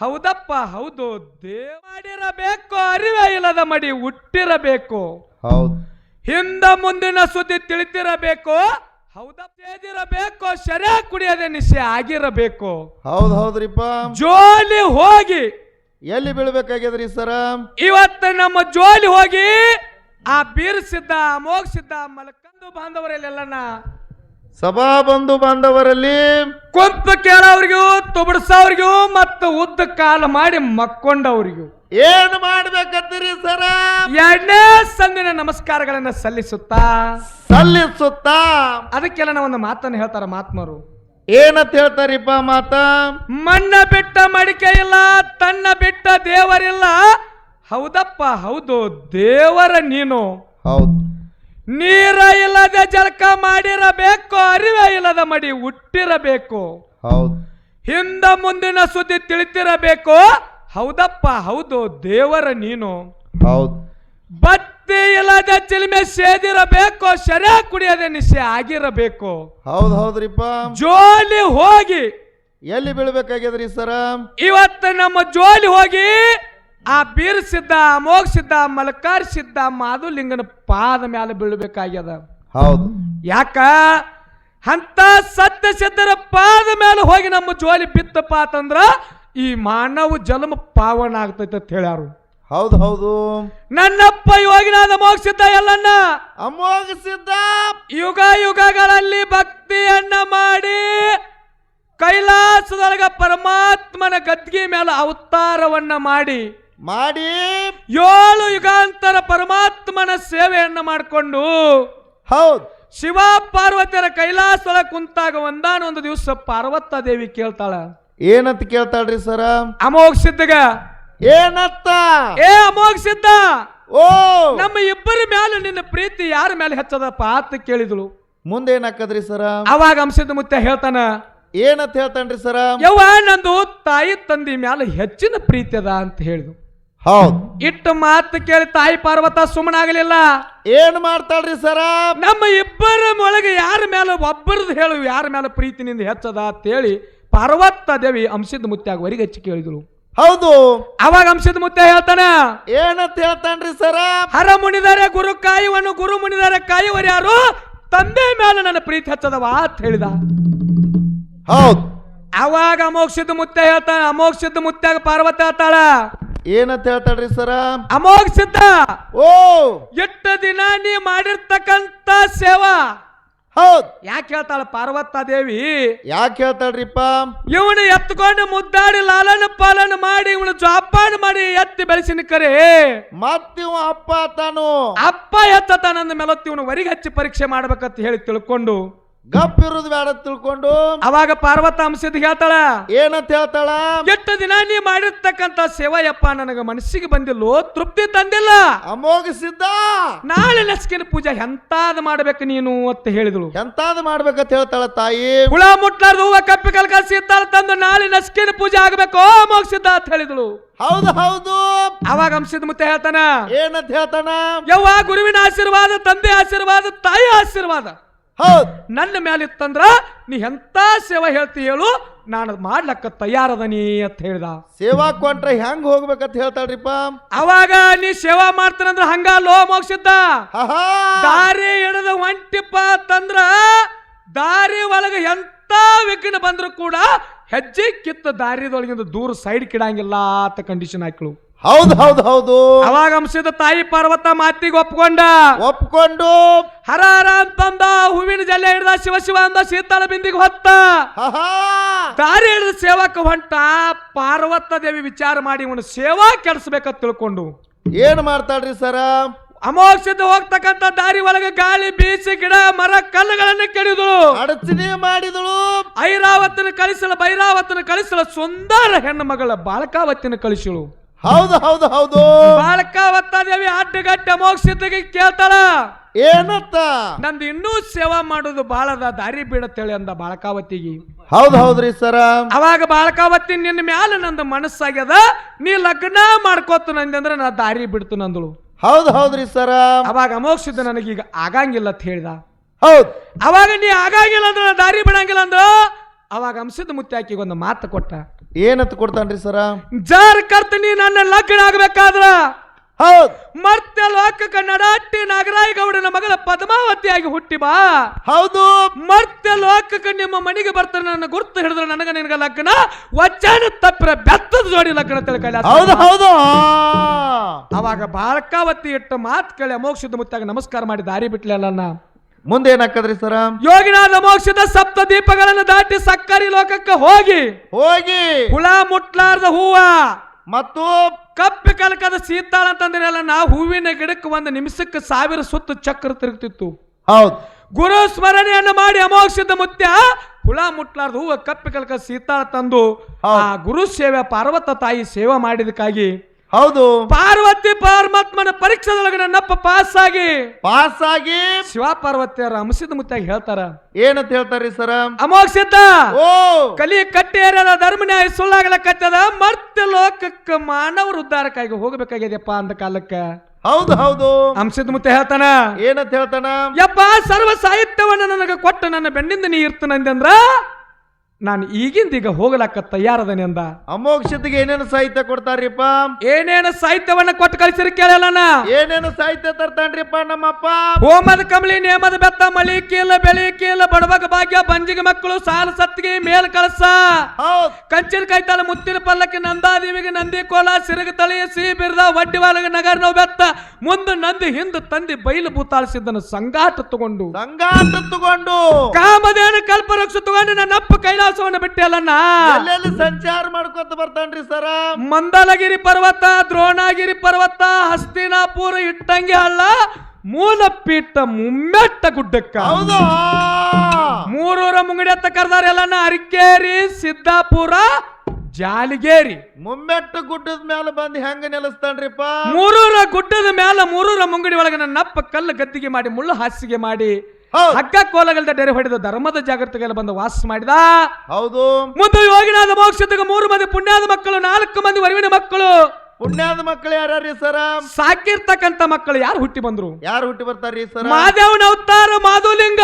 ಹೌದಪ್ಪ ಹೌದು. ದೇವ ಮಾಡಿರಬೇಕು ಅರಿವೇ ಇಲ್ಲದ ಮಡಿ ಹುಟ್ಟಿರಬೇಕು. ಹೌದು. ಹಿಂದ ಮುಂದಿನ ಸುದ್ದಿ ತಿಳಿತಿರಬೇಕು ಹೌದಪ್ಪ ಶರ ಕುಡಿಯದೆ ನಿಶೆ ಆಗಿರಬೇಕು. ಹೌದು ಹೌದ್ರಿಪ್ಪ. ಜೋಲಿ ಹೋಗಿ. ಎಲ್ಲಿ ಬೀಳ್ಬೇಕಾಗ್ಯದ್ರಿ ಸರ? ಇವತ್ತು ನಮ್ಮ ಜೋಲಿ ಹೋಗಿ ಆ ಬೀರ್ ಸಿದ್ಧ ಅಮೋಘ ಸಿದ್ಧ ಮಲಕಂದು ಬಾಂಧವರಲ್ಲೆಲ್ಲನ ಸಭಾ ಬಂಧು ಬಾಂಧವರಲ್ಲಿ ಕೊಂಪ ಕೇಳೋರಿಗೂ ತುಬಡ್ಸವ್ರಿಗೂ ಮತ್ತು ಉದ್ದ ಕಾಲ ಮಾಡಿ ಮಕ್ಕೊಂಡವ್ರಿಗೂ. ಏನ್ ಮಾಡ್ಬೇಕತ್ತೀರಿ ಸರ? ಎರಡನೇ ಸಂದಿನ ನಮಸ್ಕಾರಗಳನ್ನ ಸಲ್ಲಿಸುತ್ತಾ? ಸಲ್ಲಿಸುತ್ತಾ? ಅದಕ್ಕೆಲ್ಲ ನಾವು ಒಂದು ಮಾತನ್ನು ಹೇಳ್ತಾರ ಮಾತ್ಮರು ಏನಂತ ಹೇಳ್ತಾರಿಪ್ಪ ಮಾತ? ಮಣ್ಣ ಬಿಟ್ಟ ಮಡಿಕೆ ಇಲ್ಲ ತನ್ನ ಬಿಟ್ಟ ದೇವರಿಲ್ಲ. ಹೌದಪ್ಪ ಹೌದು ದೇವರ ನೀನು. ಹೌದ್. ನೀರ ಇಲ್ಲದೆ ಜಳಕ ಮಾಡಿರಬೇಕು ಅರಿವೆ ಇಲ್ಲದ ಮಡಿ ಹುಟ್ಟಿರಬೇಕು. ಹೌದು. ಹಿಂದ ಮುಂದಿನ ಸುದ್ದಿ ತಿಳಿತಿರಬೇಕು. ಹೌದಪ್ಪ ಹೌದು ದೇವರ ನೀನು. ಹೌದು. ಬತ್ತಿ ಇಲ್ಲದೆ ಚಿಲ್ಮೆ ಸೇದಿರಬೇಕು ಶರ ಕುಡಿಯದೆ ನಿಶೆ ಆಗಿರಬೇಕು. ಹೌದ್ ಹೌದ್ರಿಪ್ಪ. ಜೋಲಿ ಹೋಗಿ. ಎಲ್ಲಿ ಬೀಳ್ಬೇಕಾಗ್ಯದ್ರಿ ಸರ? ಇವತ್ತು ನಮ್ಮ ಜೋಲಿ ಹೋಗಿ ಆ ಬೀರ್ ಸಿದ್ಧ ಅಮೋಘ ಸಿದ್ಧ ಮಲ್ಕಾರ್ ಸಿದ್ಧ ಮಾಧುಲಿಂಗನ ಪಾದ ಮ್ಯಾಲ ಬೀಳ್ಬೇಕಾಗ್ಯದ. ಹೌದು. ಯಾಕ? ಅಂತ ಸತ್ಯ ಸಿದ್ಧರ ಪಾದ ಮೇಲೆ ಹೋಗಿ ನಮ್ಮ ಜೋಲಿ ಬಿತ್ತಪ್ಪ ಅಂತಂದ್ರ ಈ ಮಾನವ ಜನ್ಮ ಪಾವನ ಆಗ್ತೈತೆ ಅಂತ ಹೇಳ್ಯಾರು. ಹೌದು ಹೌದು. ನನ್ನಪ್ಪ ಯೋಗಿನಾದ ಮೋಕ್ಷಿದ್ದ ಎಲ್ಲನ್ನ? ಅಮೋಘ ಸಿದ್ಧ ಯುಗ ಯುಗಗಳಲ್ಲಿ ಭಕ್ತಿಯನ್ನ ಮಾಡಿ ಕೈಲಾಸದೊಳಗ ಪರಮಾತ್ಮನ ಗದ್ಗೆ ಮೇಲೆ ಅವತಾರವನ್ನ ಮಾಡಿ ಮಾಡಿ. ಏಳು ಯುಗಾಂತರ ಪರಮಾತ್ಮನ ಸೇವೆಯನ್ನು ಮಾಡಿಕೊಂಡು ಹೌದು. ಶಿವ ಪಾರ್ವತಿಯರ ಕೈಲಾಸದ ಕುಂತಾಗ ಒಂದಾನ ಒಂದು ದಿವಸ ಪಾರ್ವತ ದೇವಿ ಕೇಳ್ತಾಳ. ಏನಂತ ಕೇಳ್ತಾಳ್ರಿ ಸರ? ಅಮೋಘ ಸಿದ್ಧಗ. ಏನತ್ತ ಏ ಅಮೋಘ ಸಿದ್ಧ! ಓ! ನಮ್ಮ ಇಬ್ಬರ ಮೇಲೆ ನಿನ್ನ ಪ್ರೀತಿ ಯಾರ ಮೇಲೆ ಹೆಚ್ಚದಪ್ಪ ಅಂತ ಕೇಳಿದಳು ಮುಂದೆ ಏನಾಕದ್ರಿ ಸರ? ಅವಾಗ ಅಂಶದ ಮುತ್ತ ಹೇಳ್ತಾನ ಏನಂತ ಹೇಳ್ತಾನ್ರಿ ಸರ? ಯವ್ವ ನಂದು ತಾಯಿ ತಂದಿ ಮ್ಯಾಲ ಹೆಚ್ಚಿನ ಪ್ರೀತಿ ಅದ ಅಂತ ಹೇಳಿದ್ರು ಹೌದ್. ಇಟ್ಟು ಮಾತು ಕೇಳಿ ತಾಯಿ ಪಾರ್ವತ ಸುಮ್ಮನಾಗಲಿಲ್ಲ. ಏನ್ ಮಾಡ್ತಾಳ್ರಿ ಸರ? ನಮ್ಮ ಇಬ್ಬರ ಒಳಗೆ ಯಾರ ಮೇಲೆ ಒಬ್ಬರದು ಹೇಳು ಯಾರ ಮೇಲೆ ಪ್ರೀತಿನಿಂದ ಹೆಚ್ಚದ ಅಂತ ಹೇಳಿ ಪಾರ್ವತ ದೇವಿ ಅಂಶದ ಮುತ್ಯಾಗ ವರಿಗೆ ಹಚ್ಚಿ ಕೇಳಿದಳು. ಹೌದು. ಅವಾಗ ಅಂಶದ ಮುತ್ಯ ಹೇಳ್ತಾನ? ಏನಂತ ಹೇಳ್ತಾನ್ರಿ ಸರ? ಹರ ಮುನಿದಾರೆ ಗುರು ಕಾಯುವನು ಗುರು ಮುನಿದಾರೆ ಕಾಯುವರು ಯಾರು? ತಂದೆ ಮೇಲೆ ನನ್ನ ಪ್ರೀತಿ ಹೆಚ್ಚದವ ಅಂತ ಹೇಳಿದ. ಹೌದು. ಅವಾಗ ಅಮೋಕ್ಷದ ಮುತ್ಯ ಹೇಳ್ತಾನ ಅಮೋಕ್ಷದ ಮುತ್ಯಾಗ ಪಾರ್ವತ ಹೇಳ್ತಾಳ. ಏನಂತ ಹೇಳ್ತಾಳ್ರಿ ಸರ? ಅಮೋಘ ಸಿದ್ಧ. ಓ! ಎಷ್ಟು ದಿನ ನೀ ಮಾಡಿರ್ತಕ್ಕಂತ ಸೇವಾ? ಹೌದ್. ಯಾಕೆ ಹೇಳ್ತಾಳ ಪಾರ್ವತ ದೇವಿ? ಯಾಕೆ ಹೇಳ್ತಾಳ್ರಿಪ್ಪ? ಇವನು ಎತ್ಕೊಂಡು ಮುದ್ದಾಡಿ ಲಾಲನ ಪಾಲನ ಮಾಡಿ ಇವನು ಜೋಪಾನ ಮಾಡಿ ಎತ್ತಿ ಬೆಳೆಸಿನ ಕರೆ. ಮತ್ತಿವ ಅಪ್ಪ ತಾನು? ಅಪ್ಪ ಎತ್ತತಾನಂದ ಮೇಲೊತ್ತಿ ಇವನು ವರಿಗೆ ಹಚ್ಚಿ ಪರೀಕ್ಷೆ ಮಾಡ್ಬೇಕಂತ ಹೇಳಿ ತಿಳ್ಕೊಂಡು ಗಪ್ ಇರೋದು ಬೇಡ ತಿಳ್ಕೊಂಡು ಅವಾಗ ಪಾರ್ವತ ಅಂಶದ ಹೇಳ್ತಾಳ ಏನಂತ ಹೇಳ್ತಾಳ? ಎಷ್ಟು ದಿನ ನೀ ಮಾಡಿರ್ತಕ್ಕಂತ ಸೇವಾಯಪ್ಪ ನನಗ ಮನಸ್ಸಿಗೆ ಬಂದಿಲ್ಲೋ ತೃಪ್ತಿ ತಂದಿಲ್ಲ. ಅಮೋಘ ಸಿದ್ಧ. ನಾಳೆ ಲಸ್ಕಿನ ಪೂಜೆ ಎಂತಾದ ಮಾಡ್ಬೇಕು ನೀನು ಅಂತ ಹೇಳಿದಳು. ಎಂತಾದ್ ಅಂತ ಹೇಳ್ತಾಳ ತಾಯಿ? ಹುಳ ಮುಟ್ಲಾರ್ದು ಹೂವ ಕಪ್ಪಿ ಕಲ್ಕ ಸಿದ್ಧಾಳ ತಂದು ನಾಳೆ ನಸ್ಕಿನ ಪೂಜೆ ಆಗಬೇಕು ಅಮೋಗಿಸಿದ್ದ ಅಂತ ಹೇಳಿದಳು. ಹೌದು ಹೌದು. ಅವಾಗ ಅಂಶದ ಮುತ್ತೆ ಹೇಳ್ತಾನ ಏನಂತ ಹೇಳ್ತಾನ? ಯವ್ವ ಗುರುವಿನ ಆಶೀರ್ವಾದ ತಂದೆ ಆಶೀರ್ವಾದ ತಾಯಿ ಆಶೀರ್ವಾದ. ಹೌದ್. ನನ್ನ ಮೇಲೆ ಇತ್ತಂದ್ರ ನೀ ಎಂತ ಸೇವಾ ಹೇಳ್ತಿ ಹೇಳು ನಾನು ಮಾಡ್ಲಕ್ಕ ತಯಾರದನಿ ಅಂತ ಹೇಳ್ದ. ಸೇವಾ ಕೊಟ್ರೆ ಹೆಂಗ್ ಹೋಗ್ಬೇಕಂತ ಹೇಳ್ತಾಳ್ರಿಪ್ಪ? ಅವಾಗ ನೀ ಸೇವಾ ಮಾಡ್ತಾನಂದ್ರ ಹಂಗ ಲೋ ಮೋಕ್ಷಿದ್ದ. ಹಹಾ ದಾರಿ ಹಿಡಿದ ಒಂಟಿಪ್ಪ ಅಂತಂದ್ರ ದಾರಿ ಒಳಗ ಎಂತ ವಿಘ್ನ ಬಂದ್ರು ಕೂಡ ಹೆಜ್ಜೆ ಕಿತ್ತ ದಾರಿದೊಳಗಿಂದ ದೂರ ಸೈಡ್ ಕಿಡಂಗಿಲ್ಲ ಅಂತ ಕಂಡೀಷನ್ ಹಾಕಿಳು ಹೌದ್ ಹೌದು ಹೌದು. ಅವಾಗ ಅಂಶದ ತಾಯಿ ಪಾರ್ವತ ಮಾತಿಗೆ ಒಪ್ಕೊಂಡ. ಒಪ್ಕೊಂಡು. ಹರ ಹರ ಅಂತಂದ ಹೂವಿನ ಜಲ್ಲೆ ಹಿಡ್ದ ಶಿವ ಶಿವ ಅಂದ ಶೀತಳ ಬಿಂದಿಗೆ ಹೊತ್ತ. ದಾರಿ ಹಿಡಿದ ಸೇವಕ ಹೊಂಟ ಪಾರ್ವತ ದೇವಿ ವಿಚಾರ ಮಾಡಿ ಇವನು ಸೇವಾ ಕೆಡಿಸ್ಬೇಕಂತ ತಿಳ್ಕೊಂಡು. ಏನ್ ಮಾಡ್ತಾಳ್ರಿ ಸರ? ಅಮೋಕ್ಷದ ಹೋಗ್ತಕ್ಕಂತ ದಾರಿ ಒಳಗೆ ಗಾಳಿ ಬೀಸಿ ಗಿಡ ಮರ ಕಲ್ಲುಗಳನ್ನು ಕೆಡಿದಳು ಅಡಚಣೆ ಮಾಡಿದಳು. ಐರಾವತನ ಕಳಿಸಲ ಭೈರಾವತನ ಕಳಿಸಲ ಸುಂದರ ಹೆಣ್ಣು ಮಗಳ ಬಾಲಕಾವತಿನ ಕಳಿಸಳು. ಹೌದು ಹೌದು ಹೌದು. ಬಾಳಕಾವತ್ತ ದೇವಿ ಅಡ್ಡಗಟ್ಟ ಮೋಕ್ಷಿದ್ದಗೆ ಕೇಳ್ತಾಳ. ಏನತ್ತ? ನಂದು ಇನ್ನೂ ಸೇವಾ ಮಾಡೋದು ಬಾಳದ ದಾರಿ ಬೀಳತ್ತೇಳಿ ಅಂದ ಬಾಳಕಾವತಿಗೆ ಹೌದು ಹೌದ್ರಿ ಸರ. ಅವಾಗ ಬಾಳಕಾವತಿ ನಿನ್ನ ಮ್ಯಾಲ ನಂದು ಮನಸ್ಸಾಗ್ಯದ ನೀ ಲಗ್ನ ಮಾಡ್ಕೋತು ಅಂದ್ರೆ ನಾ ದಾರಿ ಬಿಡ್ತು ನಂದಳು. ಹೌದು ಹೌದ್ರಿ ಸರ. ಅವಾಗ ಅಮೋಕ್ಷಿದ್ದ ನನಗೀಗ ಆಗಂಗಿಲ್ಲ ಅಂತ ಹೇಳ್ದ. ಹೌದು. ಅವಾಗ ನೀ ಆಗಂಗಿಲ್ಲ ಅಂದ್ರೆ ದಾರಿ ಬಿಡಂಗಿಲ್ಲ ಅಂದ್ರ ಅವಾಗ ಅಂಶದ ಮುತ್ತಾಕಿಗೆ ಒಂದು ಮಾತು ಕೊಟ್ಟ. ಏನತ್ ಕೊಡ್ತಾನ್ರಿ ಸರ? ಜಾರ್ ಕರ್ತನಿ ನನ್ನ ಲಗ್ನ ಆಗ್ಬೇಕಾದ್ರ? ಹೌದ್. ಮರ್ತ್ಯ ಲೋಕಕ ನಡಾಟಿ ನಾಗರಾಯ ಗೌಡನ ಮಗಳ ಪದ್ಮಾವತಿಯಾಗಿ ಹುಟ್ಟಿ ಬಾ. ಹೌದು. ಮರ್ತ್ಯ ಲೋಕಕ್ಕೆ ನಿಮ್ಮ ಮನೆಗೆ ಬರ್ತಾನೆ ನನ್ನ ಗುರ್ತು ಹಿಡಿದ್ರೆ ನನಗ ನಿನಗ ಲಗ್ನ? ವಚನ ತಪ್ಪಿರ ಬೆತ್ತದ ಜೋಡಿ ಲಗ್ನ ತಿಳ್ಕೊಳ್ಳಿ ಹೌದು ಹೌದು. ಅವಾಗ ಬಾಳಕಾವತಿ ಇಟ್ಟು ಮಾತು ಕೇಳಿ ಮೋಕ್ಷದ ಮುತ್ತಾಗ ನಮಸ್ಕಾರ ಮಾಡಿ ದಾರಿ ಬಿಟ್ಲಲ್ಲ ಮುಂದೆ ಏನಾಕದ್ರಿ ಸರ? ಯೋಗಿನಾಥ ಮೋಕ್ಷದ ಸಪ್ತ ದೀಪಗಳನ್ನು ದಾಟಿ ಸಕ್ಕರಿ ಲೋಕಕ್ಕೆ ಹೋಗಿ. ಹೋಗಿ. ಹುಳ ಮುಟ್ಲಾರ್ದ ಹೂವ. ಮತ್ತು ಕಪ್ಪಿ ಕಲಕದ ಸೀತಾಳ ಅಂತಂದ್ರಲ್ಲ ನಾ ಹೂವಿನ ಗಿಡಕ್ಕೆ ಒಂದು ನಿಮಿಷಕ್ಕೆ ಸಾವಿರ ಸುತ್ತು ಚಕ್ರ ತಿರುಗ್ತಿತ್ತು. ಹೌದು. ಗುರು ಸ್ಮರಣೆಯನ್ನು ಮಾಡಿ ಅಮೋಕ್ಷದ ಮುತ್ಯ ಹುಳ ಮುಟ್ಲಾರ್ದ ಹೂವ ಕಪ್ಪಿ ಕಲಕ ಸೀತಾಳ ತಂದು ಆ ಗುರು ಸೇವೆ ಪಾರ್ವತ ತಾಯಿ ಸೇವೆ ಮಾಡಿದಕ್ಕಾಗಿ ಹೌದು. ಪಾರ್ವತಿ ಪರಮಾತ್ಮನ ಪರೀಕ್ಷೆದೊಳಗೆ ನನ್ನಪ್ಪ ಪಾಸ್ ಆಗಿ ಪಾಸ್ ಆಗಿ ಶಿವ ಪಾರ್ವತಿಯರ ಅಂಶದ ಮುತ್ತಾಗಿ ಹೇಳ್ತಾರ. ಏನಂತ ಹೇಳ್ತಾರ್ರಿ ಸರ? ಅಮೋಕ್ಷದ ಓ! ಕಲಿ ಕಟ್ಟೇರದ ಧರ್ಮ ನ್ಯಾಯ ಸುಳ್ಳಾಗಲಕತ್ತದ ಮರ್ತ್ಯ ಲೋಕಕ್ಕೆ ಮಾನವರ ಉದ್ಧಾರಕ್ಕಾಗಿ ಹೋಗಬೇಕಾಗಿದೆಯಪ್ಪ ಅಂದ ಕಾಲಕ್ಕ. ಹೌದು ಹೌದು. ಅಂಶದ ಮುತ್ತೆ ಹೇಳ್ತಾನ? ಏನಂತ ಹೇಳ್ತಾನ? ಯಪ್ಪ ಸರ್ವ ಸಾಹಿತ್ಯವನ್ನ ನನಗೆ ಕೊಟ್ಟ ನನ್ನ ಬೆನ್ನಿಂದ ನೀ ಇರ್ತನಂದ್ರ ನಾನು ಈಗಿಂದ ಈಗ ಹೋಗಲಾಕ ತಯಾರದನೆ ಅಂದ. ಅಮೋಕ್ಷತೆಗೆ ಏನೇನು ಸಾಹಿತ್ಯ ಕೊಡ್ತಾರ್ರಿಪ್ಪ? ಏನೇನು ಸಾಹಿತ್ಯವನ್ನ ಕೊಟ್ಟು ಕಳಿಸಿರಿ ಕೇಳಲ್ಲ ಏನೇನು ಸಾಹಿತ್ಯ ತರ್ತಾನ್ರಿಪ್ಪ ನಮ್ಮಪ್ಪ? ಹೋಮದ ಕಮಲಿ ನೇಮದ ಬೆತ್ತ ಮಳಿ ಕೀಲ ಬೆಳಿ ಕೀಲ ಬಡವಗ ಭಾಗ್ಯ ಬಂಜಿಗೆ ಮಕ್ಕಳು ಸಾಲ ಸತ್ತಿಗೆ ಮೇಲ್ ಕಳಸ. ಕಂಚಿನ ಕೈತಾಳ ಮುತ್ತಿನ ಪಲ್ಲಕ್ಕಿ ನಂದಾದೇವಿಗೆ ನಂದಿ ಕೋಲ ಸಿರಗ ತಳಿ ಸಿಹಿ ಬಿರ್ದ ವಡ್ಡಿ ವಾಲಗ ನಗರ ನೋವು ಬೆತ್ತ. ಮುಂದೆ ನಂದಿ ಹಿಂದೆ ತಂದಿ ಬೈಲು ಬೂತಾಳಿಸಿದ್ದನ್ನು ಸಂಗಾಟ ತಗೊಂಡು. ಸಂಗಾಟ ತಗೊಂಡು. ಕಾಮದೇನ ರಕ್ಷ ತಗೊಂಡು ನನ್ನ ಅಪ್ಪ ಕೈಲಾಸವನ್ನು ಬಿಟ್ಟೆಲ್ಲನ್ನ ಎಲ್ಲೆಲ್ಲಿ ಸಂಚಾರ ಮಾಡ್ಕೊತ ಬರ್ತಾನ್ರಿ ಸರ? ಮಂದಲಗಿರಿ ಪರ್ವತ ದ್ರೋಣಗಿರಿ ಪರ್ವತ ಹಸ್ತಿನಾಪುರ ಇಟ್ಟಂಗಿ ಹಳ್ಳ ಮೂಲ ಪೀಠ ಮುಮ್ಮೆಟ್ಟ ಗುಡ್ಡಕ್ಕ. ಹೌದು? ಮೂರೂರ ಮುಂಗಡಿಯತ್ತ ಕರೆದಾರೆ ಅಲ್ಲಣ್ಣ ಅರಿಕೇರಿ ಸಿದ್ದಾಪುರ ಜಾಲಿಗೇರಿ. ಮುಮ್ಮೆಟ್ಟು ಗುಡ್ಡದ ಮೇಲೆ ಬಂದು ಹೆಂಗ ನೆಲೆಸ್ತಾನ್ರಿಪ್ಪ? ಮೂರೂರ ಗುಡ್ಡದ ಮೇಲೆ ಮೂರೂರ ಮುಂಗಡಿ ಒಳಗ ನನ್ನಪ್ಪ ಕಲ್ಲು ಗದ್ದಿಗೆ ಮಾಡಿ ಮುಳ್ಳು ಹಾಸಿಗೆ ಮಾಡಿ ಹೌದ್. ಹಗ್ಗ ಕೋಲಗಲ್ದ ಡೆರೆ ಹೊಡೆದ ಧರ್ಮದ ಜಾಗೃತಿಗೆಲ್ಲ ಬಂದು ವಾಸ ಮಾಡಿದ. ಹೌದು. ಮುಂದೆ ಯೋಗಿನಾದ ಮೋಕ್ಷದ ಮೂರು ಮಂದಿ ಪುಣ್ಯಾದ ಮಕ್ಕಳು ನಾಲ್ಕು ಮಂದಿ ವರಿವಿನ ಮಕ್ಕಳು. ಪುಣ್ಯದ ಮಕ್ಕಳು ಯಾರ್ಯಾರಿ ಸರ? ಸಾಕಿರ್ತಕ್ಕಂತ ಮಕ್ಕಳು ಯಾರು ಹುಟ್ಟಿ ಬಂದ್ರು? ಯಾರು ಹುಟ್ಟಿ ಬರ್ತಾರ್ರಿ ಸರ? ಮಾದೇವನ ಅವತಾರ ಮಾಧುಲಿಂಗ.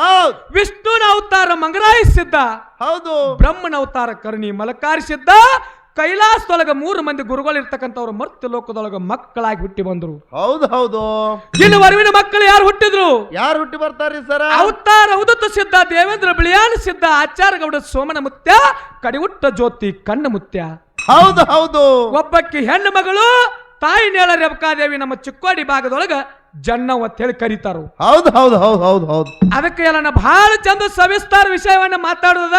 ಹೌದು. ವಿಷ್ಣುನ ಅವತಾರ ಮಂಗರಾಯ ಸಿದ್ಧ ಹೌದು. ಬ್ರಹ್ಮನ ಅವತಾರ ಕರ್ಣಿ ಮಲಕಾರಿಸಿದ್ದ. ಕೈಲಾಸದೊಳಗ ಮೂರು ಮಂದಿ ಗುರುಗಳು ಇರ್ತಕ್ಕಂಥವ್ರು ಮರ್ತ್ಯ ಲೋಕದೊಳಗ ಮಕ್ಕಳಾಗಿ ಹುಟ್ಟಿ ಬಂದ್ರು. ಹೌದು ಹೌದು. ಇನ್ನು ವರವಿನ ಮಕ್ಕಳು ಯಾರು ಹುಟ್ಟಿದ್ರು? ಯಾರು ಹುಟ್ಟಿ ಬರ್ತಾರ್ರಿ ಸರ? ಅವತಾರ ಉದತ್ತು ಸಿದ್ಧ ದೇವೇಂದ್ರ ಬಿಳಿಯಾನ ಸಿದ್ಧ ಆಚಾರಗೌಡ ಸೋಮನ ಮುತ್ಯ ಕಡಿವುಟ್ಟ ಜ್ಯೋತಿ ಕಣ್ಣ ಮುತ್ಯ ಹೌದು ಹೌದು. ಒಬ್ಬಕ್ಕೆ ಹೆಣ್ಣು ಮಗಳು ತಾಯಿ ನೇಳ ರೇವಕಾದೇವಿ ನಮ್ಮ ಚಿಕ್ಕೋಡಿ ಭಾಗದೊಳಗ ಜನ್ನವ ಹೇಳಿ ಕರೀತಾರು ಹೌದು ಹೌದು ಹೌದು ಹೌದು ಹೌದು. ಅದಕ್ಕೆ ಎಲ್ಲ ಬಹಳ ಚಂದ ಸವಿಸ್ತಾರ ವಿಷಯವನ್ನ ಮಾತಾಡೋದ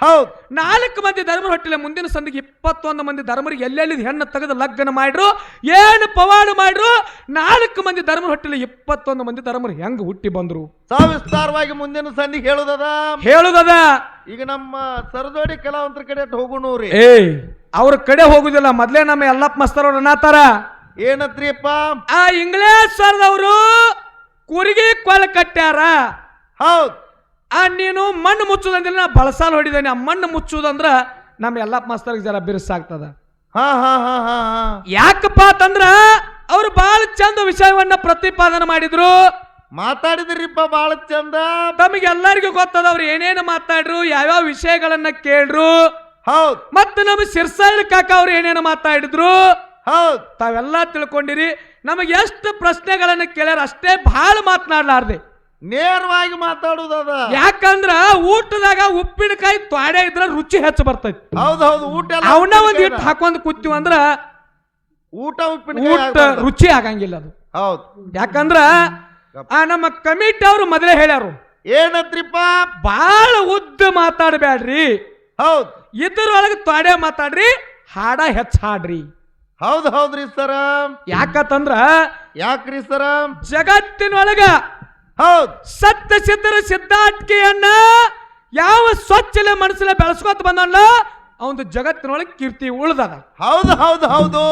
ಹೌದು. ನಾಲ್ಕು ಮಂದಿ ಧರ್ಮರು ಹೊಟ್ಟಿಲ್ಲ ಮುಂದಿನ ಸಂದಿಗೆ ಇಪ್ಪತ್ತೊಂದು ಮಂದಿ ಧರ್ಮರಿಗೆ ಎಲ್ಲೆಲ್ಲಿ ಹೆಣ್ಣು ತೆಗೆದು ಲಗ್ನ ಮಾಡ್ರು ಏನು ಪವಾಡ ಮಾಡ್ರು ನಾಲ್ಕು ಮಂದಿ ಧರ್ಮರು ಹೊಟ್ಟಿಲ್ಲ ಇಪ್ಪತ್ತೊಂದು ಮಂದಿ ಧರ್ಮರು ಹೆಂಗ್ ಹುಟ್ಟಿ ಬಂದ್ರು? ಸವಿಸ್ತಾರವಾಗಿ ಮುಂದಿನ ಸಂಧಿಗೆ ಹೇಳುದದ? ಹೇಳುದದ? ಈಗ ನಮ್ಮ ಸರದೋಡಿ ಕಲಾವಂತರ ಕಡೆ ಹೋಗುಣೂರಿ ಏ ಅವ್ರ ಕಡೆ ಹೋಗುದಿಲ್ಲ. ಮೊದ್ಲೇ ನಮ್ಮ ಎಲ್ಲಪ್ಪ ಮಸ್ತರ್ ಅವ್ರು ಅನ್ನತಾರ. ಏನತ್ರಿಯಪ್ಪ ಆ ಇಂಗ್ಲೇಶ್ವರದವರು ಕುರಿಗಿ ಕೊಲ್ ಕಟ್ಟ್ಯಾರ. ಹೌದ್. ಆ ನೀನು ಮಣ್ಣು ಮುಚ್ಚುದಂದ್ರೆ ನಾ ಬಳಸಾಲ್ ಹೊಡಿದೇನೆ. ಆ ಮಣ್ಣು ಮುಚ್ಚುದಂದ್ರ ನಮ್ಮ ಎಲ್ಲ ಮಸ್ತರ್ಗೆ ಜರ ಬಿರುಸಾಗ್ತದ. ಹಾ ಹಾ ಹಾ ಹಾ ಹಾ. ಯಾಕಪ್ಪ ಅಂತಂದ್ರ ಅವ್ರು ಬಹಳ ಚಂದ ವಿಷಯವನ್ನ ಪ್ರತಿಪಾದನೆ ಮಾಡಿದ್ರು. ಮಾತಾಡಿದ್ರಿಪ್ಪ ಬಾಳ ಚಂದ. ತಮಗೆ ಎಲ್ಲರಿಗೂ ಗೊತ್ತದ ಅವ್ರು ಏನೇನು ಮಾತಾಡ್ರು ಯಾವ್ಯಾವ ವಿಷಯಗಳನ್ನ ಕೇಳ್ರು. ಹೌದ್. ಮತ್ತೆ ನಮ್ಮ ಸಿರ್ಸಾಯಿಲ್ ಕಾಕ ಅವ್ರು ಏನೇನು ಮಾತಾಡಿದ್ರು. ಹೌದ್. ತಾವೆಲ್ಲ ತಿಳ್ಕೊಂಡಿರಿ ನಮಗೆ ಎಷ್ಟು ಪ್ರಶ್ನೆಗಳನ್ನ ಕೇಳ್ಯಾರ ಅಷ್ಟೇ ಬಹಳ ಮಾತನಾಡ್ಲಾರ್ದೆ. ನೇರವಾಗಿ ಮಾತಾಡುದದ ಯಾಕಂದ್ರ ಊಟದಾಗ ಉಪ್ಪಿನಕಾಯಿ ತ್ವಾಡೆ ಇದ್ರ ರುಚಿ ಹೆಚ್ಚು ಬರ್ತೈತಿ. ಹೌದು ಹೌದು ಊಟ ಅವನ್ನ ಒಂದ್. ಇಟ್ಟು ಹಾಕೊಂಡ್ ಕೂತೀವಿ ಅಂದ್ರ ಊಟ ಉಪ್ಪಿನಕಾಯಿ ಊಟ ಆಗ್ಬಾರ್ದು. ರುಚಿ ಆಗಂಗಿಲ್ಲ ಅದು. ಹೌದು. ಯಾಕಂದ್ರ ಆ ನಮ್ಮ ಕಮಿಟಿ ಅವರು ಮೊದಲೇ ಹೇಳ್ಯಾರು. ಏನತ್ರಿಪ್ಪ? ಬಾಳ ಉದ್ದ ಮಾತಾಡಬೇಡ್ರಿ ಹೌದು. ಇದ್ರೊಳಗೆ ತ್ವಾಡೆ ಮಾತಾಡ್ರಿ ಹಾಡ ಹೆಚ್ಚ ಹಾಡ್ರಿ. ಹೌದು ಹೌದ್ರಿ ಸರ. ಯಾಕಂದ್ರ ಯಾಕ್ರಿ ಸರ? ಜಗತ್ತಿನೊಳಗ ಹೌದ್. ಸತ್ಯ ಸಿದ್ಧರ ಸಿದ್ಧಾಟಿಕೆಯನ್ನ ಯಾವ ಸ್ವಚ್ಛಲೆ ಮನಸ್ಸಲ್ಲಿ ಬೆಳೆಸ್ಕೊತ ಬಂದಲ್ಲ ಅವನು ಜಗತ್ತಿನೊಳಗೆ ಕೀರ್ತಿ ಉಳ್ದದ. ಹೌದು ಹೌದು ಹೌದು.